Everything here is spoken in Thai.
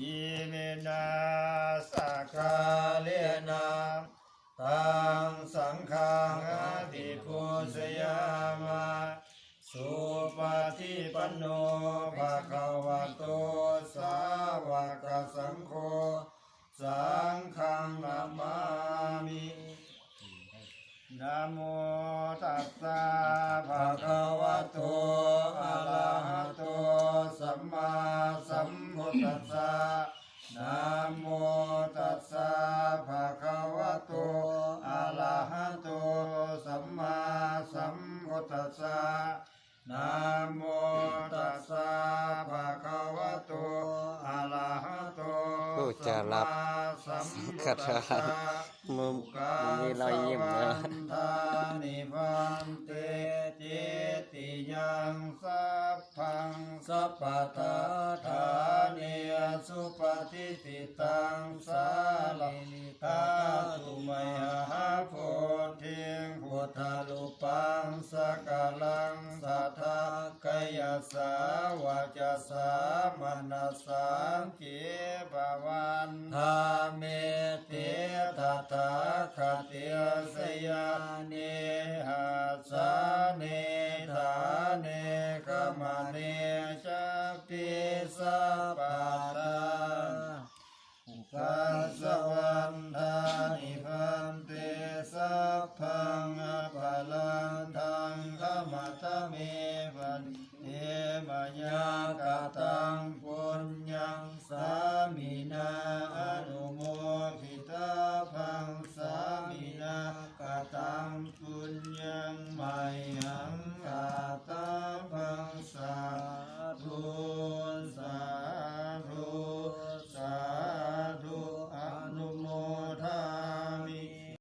ยิเมนาสักกาเลนะตังสังฆังอภิปุสยามาสุปฏิปันโนภะคะวะโตสาวกสังโฆสังฆังนามามินะโมตัสสะภะคะวะโตอะระ นะโมตัสสะภะคะวะโตอะระหะโตสัมมาสัมพุทธัสสะนะโมตัสสะภะคะวะโตอะระหะโตผู้จะรับสัมมาคาสัมพุทธัสถาสะมึงมึงมีรอยยิ้มนะ สัพพะทาทานิยสุปฏิติตังสาลิตาตุมยหาโพธิพุทธาลุปังสกาลังสัทธากายสาวาจสามนสสังเกปวันธาเมเตตถาคติ